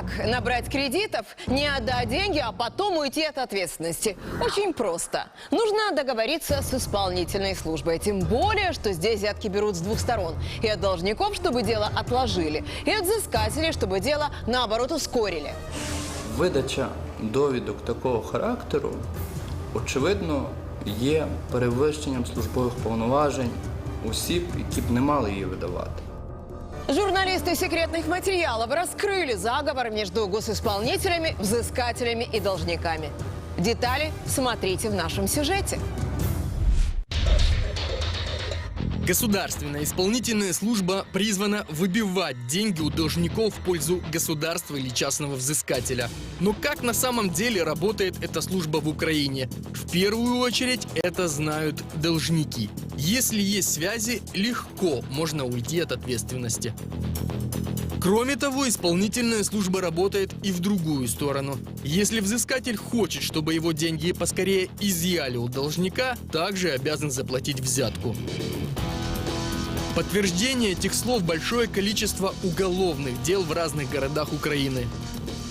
Как набрать кредитов, не отдать деньги, а потом уйти от ответственности? Очень просто. Нужно договориться с исполнительной службой. Тем более, что здесь взятки берут с двух сторон. И от должников, чтобы дело отложили, и от взыскателей, чтобы дело, наоборот, ускорили. Видача довідок такого характеру, очевидно, є перевищенням службових повноважень осіб, які б не мали її видавати. Журналисты секретных материалов раскрыли заговор между госисполнителями, взыскателями и должниками. Детали смотрите в нашем сюжете. Государственная исполнительная служба призвана выбивать деньги у должников в пользу государства или частного взыскателя. Но как на самом деле работает эта служба в Украине? В первую очередь это знают должники. Если есть связи, легко можно уйти от ответственности. Кроме того, исполнительная служба работает и в другую сторону. Если взыскатель хочет, чтобы его деньги поскорее изъяли у должника, также обязан заплатить взятку. Подтверждение этих слов большое количество уголовных дел в разных городах Украины.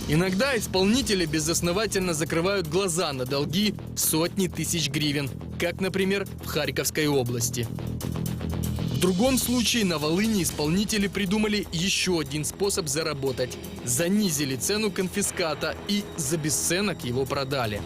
Иногда исполнители безосновательно закрывают глаза на долги сотни тысяч гривен, как, например, в Харьковской области. В другом случае на Волыне исполнители придумали еще один способ заработать. Занизили цену конфиската и за бесценок его продали.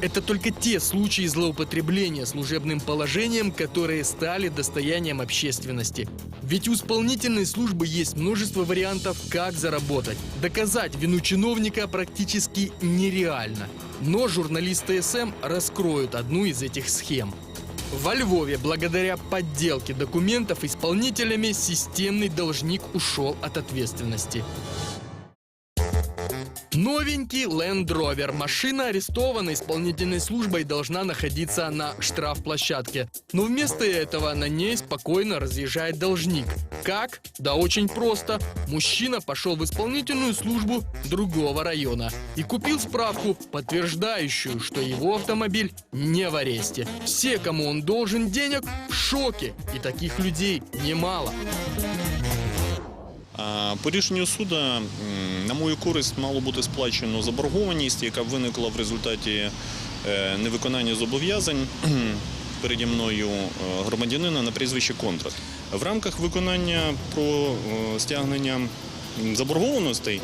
Это только те случаи злоупотребления служебным положением, которые стали достоянием общественности. Ведь у исполнительной службы есть множество вариантов, как заработать. Доказать вину чиновника практически нереально. Но журналисты СМ раскроют одну из этих схем. Во Львове благодаря подделке документов исполнителями системный должник ушел от ответственности. Новенький Land Rover. Машина арестована исполнительной службой должна находиться на штрафплощадке. Но вместо этого на ней спокойно разъезжает должник. Как? Да очень просто. Мужчина пошел в исполнительную службу другого района и купил справку, подтверждающую, что его автомобиль не в аресте. Все, кому он должен денег, в шоке. И таких людей немало. А, По рішенню суду, на мою користь, мало бути сплачено заборгованість, яка виникла в результаті е, невиконання зобов'язань переді мною е, громадянина на прізвище Контрат. В рамках виконання про е, стягнення заборгованостей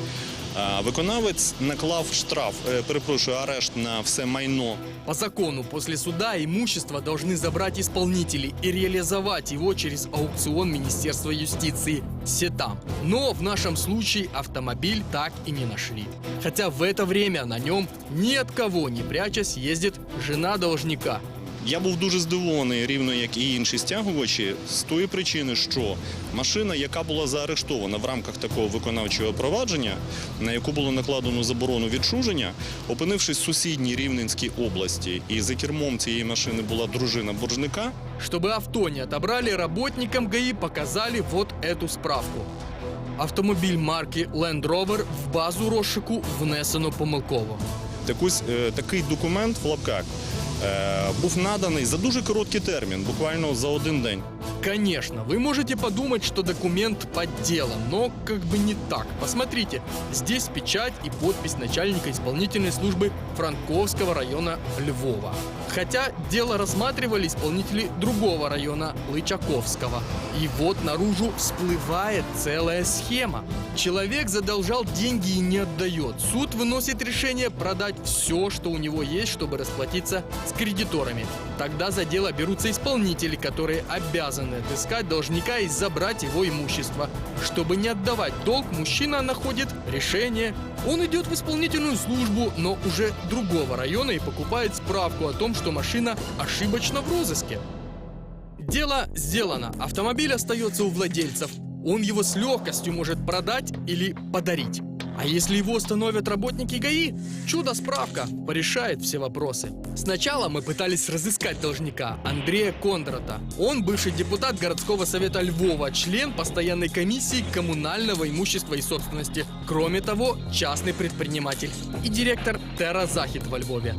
виконавець наклав штраф, перепрошую, арешт на все майно По закону, после суда имущество должны забрать исполнители и реализовать его через аукцион Министерства юстиции Сетам. Но в нашем случае автомобиль так и не нашли. Хотя в это время на нем ни от кого не прячась ездит жена должника. Я був дуже здивований, рівно як і інші стягувачі, з тої причини, що машина, яка була заарештована в рамках такого виконавчого провадження, на яку було накладено заборону відчуження, опинившись в сусідній Рівненській області, і за кермом цієї машини була дружина боржника, Чтобы авто не отобрали, работникам ГАИ показали вот эту справку. Автомобіль марки Land Rover в базу розшуку внесено помилково. так ось е, такий документ в лапках був наданий за дуже короткий термін, буквально за один день. Конечно, вы можете подумать, что документ подделан, но как бы не так. Посмотрите, здесь печать и подпись начальника исполнительной службы Франковского района Львова. Хотя дело рассматривали исполнители другого района Лычаковского. И вот наружу всплывает целая схема. Человек задолжал деньги и не отдает. Суд выносит решение продать все, что у него есть, чтобы расплатиться с кредиторами. Тогда за дело берутся исполнители, которые обязаны отыскать должника и забрать его имущество. Чтобы не отдавать долг, мужчина находит решение. Он идет в исполнительную службу, но уже другого района и покупает справку о том, что машина ошибочно в розыске. Дело сделано. Автомобиль остается у владельцев. Он его с легкостью может продать или подарить. А если его остановят работники ГАИ, чудо-справка порешает все вопросы. Сначала мы пытались разыскать должника Андрея Кондрата. Он бывший депутат городского совета Львова, член постоянной комиссии коммунального имущества и собственности. Кроме того, частный предприниматель и директор Терра Захид во Львове.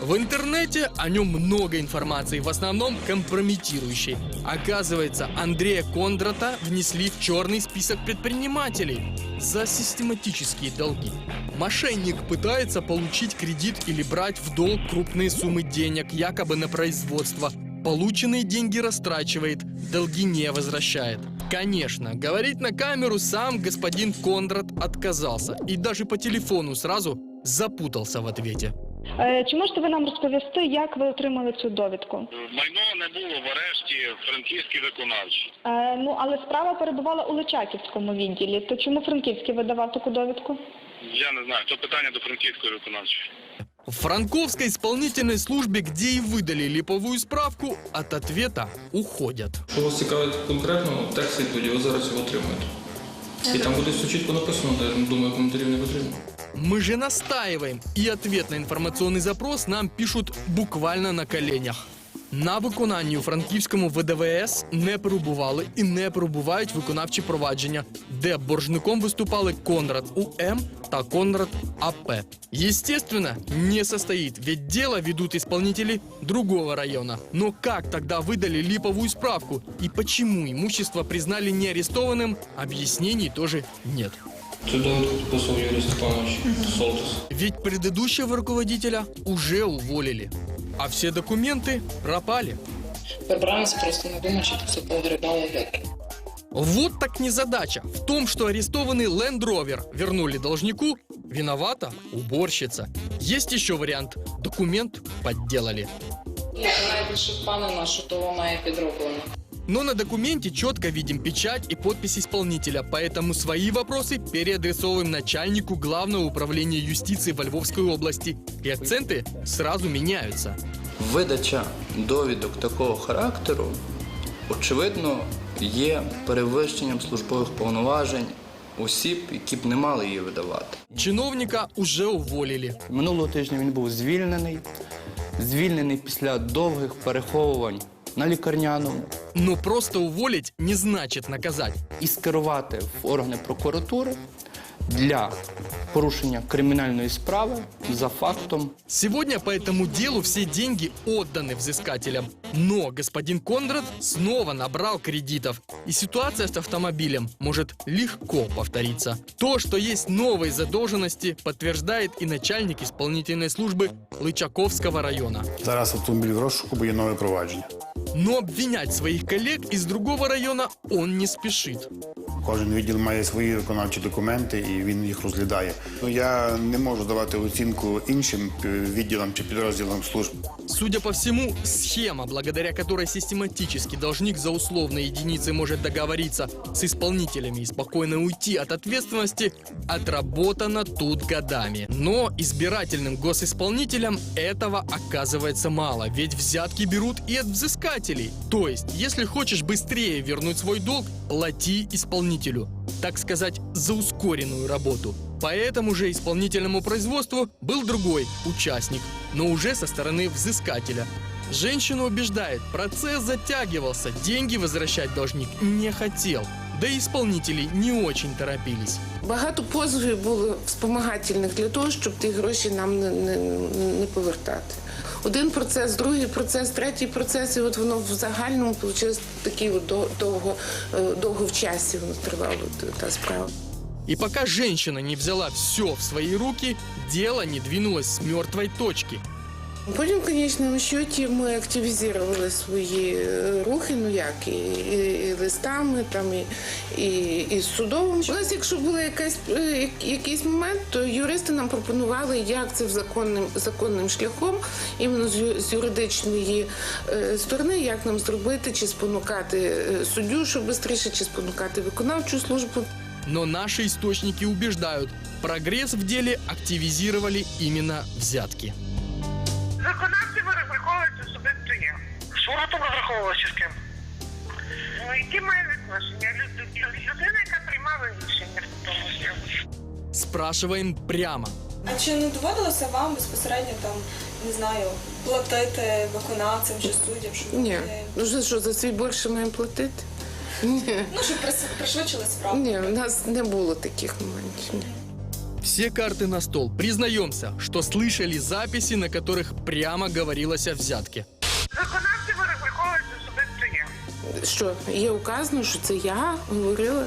В интернете о нем много информации, в основном компрометирующей. Оказывается, Андрея Кондрата внесли в черный список предпринимателей за систематические долги. Мошенник пытается получить кредит или брать в долг крупные суммы денег, якобы на производство. Полученные деньги растрачивает, долги не возвращает. Конечно, говорить на камеру сам господин Кондрат отказался и даже по телефону сразу запутался в ответе. Е, Чи можете ви нам розповісти, як ви отримали цю довідку? Майно не було в арешті франківський виконавчий. Е, ну, але справа перебувала у Личаківському відділі. То чому Франківський видавав таку довідку? Я не знаю, то питання до франківської виконавчої. В Франковской исполнительной службе, где и выдали липовую справку, от ответа уходят. Що вас цікавить конкретно, текст відповіді ви зараз його отримаєте. І там буде все чітко написано, я думаю, коментарів не потрібно. Мы же настаиваем, и ответ на информационный запрос нам пишут буквально на коленях. На виконанні у франківському ВДВС не перебували і не перебувають виконавчі провадження, де боржником виступали Конрад УМ та Конрад АП. Естественно, не состоит, ведь дело ведут исполнители другого района. Но как тогда выдали липовую справку и почему имущество признали не арестованным, объяснений тоже нет. Цю довідку підписував Юрій Степанович Солтис. Ведь предыдущего руководителя уже уволили, а все документы пропали. Прибранці просто не думають, що тут все погребали ляки. Вот так незадача. В том, что арестованный Land Rover вернули должнику, виновата уборщица. Есть еще вариант. Документ подделали. Я найбільше впевнена, що то вона і підроблена. Но на документе четко видим печать и подпись исполнителя, поэтому свои вопросы переадресовываем начальнику Главного управления юстиции во Львовской области. И акценты сразу меняются. Видача довідок такого характеру, очевидно, є перевищенням службових повноважень осіб, які б не мали її видавати. Чиновника уже уволили. Минулого тижня він був звільнений, звільнений після довгих переховувань на лікарняному Но просто уволить не значит наказать. і скерувати в органи прокуратури для порушення кримінальної справи за фактом Сегодня по этому делу все деньги отданы взыскателям. Но господин Кондрат снова набрал кредитов. И ситуация с автомобилем может легко повториться. То, что есть новые задолженности, подтверждает и начальник исполнительной службы Лычаковского района. Зараз автомобіль в розшуку, бо є нове провадження. Но обвинять своих коллег из другого района он не спешит. Кожен відділ має свої виконавчі документи і він їх розглядає. Ну, я не можу давати оцінку іншим е, відділам чи підрозділам служб. Судя по всему, схема, благодаря которой систематически должник за условные единицы может договориться с исполнителями и спокойно уйти от ответственности, отработана тут годами. Но избирательным госисполнителям этого оказывается мало, ведь взятки берут и от взыскателей. То есть, если хочешь быстрее вернуть свой долг, плати исполнителю. Так сказать, за ускоренную работу. По этому же исполнительному производству был другой участник, но уже со стороны взыскателя. Женщину убеждает, процесс затягивался, деньги возвращать должник не хотел. Да и исполнители не очень торопились. Багато позовів було спомагательних для того, щоб ті гроші нам не, не, не повертати. Один процес, другий процес, третій процес, і от воно в загальному вийшло такий от довго, е, довго в часі воно тривало та справа. И пока женщина не взяла все в свои руки, дело не двинулось с мертвой точки. Потім, в конечному счеті, ми активізували свої е, рухи, ну як, і, і, і листами, там, і, і, і судовим. У нас, якщо був якась, е, якийсь момент, то юристи нам пропонували, як це в законним, законним шляхом, іменно з, з юридичної е, сторони, як нам зробити, чи спонукати е, суддю, щоб швидше, чи спонукати виконавчу службу. Но наши источники убеждают, прогресс в деле активизировали именно взятки. там розраховувалася з ким? Ну, які має відношення? Люд- Людина, яка приймала рішення в тому всьому. Спрашиваем прямо. А чи не доводилося вам безпосередньо там, не знаю, платити виконавцям чи суддям, щоб Ні, вони- ну що, що за свій борг ще маємо платити? Ні. ну щоб прис- пришвидшили справу? Ні, у нас не було таких моментів. Ні. Все карты на стол. Признаемся, что слышали записи, на которых прямо говорилось о взятке. Що є указано, що це я говорила.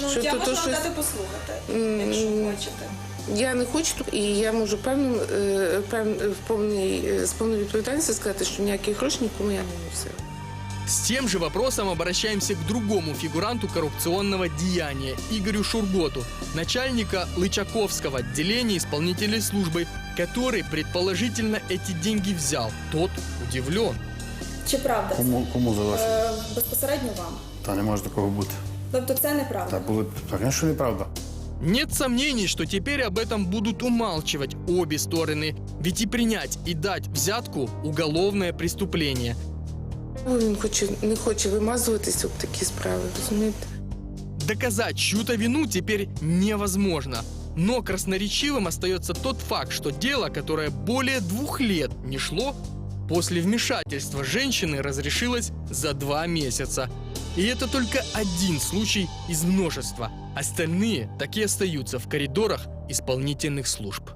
Ну, що я то- можу то вам щось- дати послухати, М, якщо хочете. Я не хочу, і я можу певним, е, пев- в повній, е, з повною відповідальністю сказати, що ніяких грошей нікому я не носила. С тем же вопросом обращаемся к другому фигуранту коррупционного деяния Игорю Шурготу, начальника Лычаковского отделения исполнительной службы, который предположительно эти деньги взял. Тот удивлен. Чи правда це? Кому, кому залежить? Е, безпосередньо вам. Та не може такого бути. Тобто це неправда. Та було так, що неправда. Нет сомнений, что теперь об этом будут умалчивать обе стороны, ведь и принять, и дать взятку – уголовное преступление. Він хоче, не хоче вимазуватися в такі справи, розумієте? Доказать чью-то вину теперь невозможно. Но красноречивым остается тот факт, что дело, которое более двух лет не шло, после вмешательства женщины разрешилось за два месяца. И это только один случай из множества. Остальные так и остаются в коридорах исполнительных служб.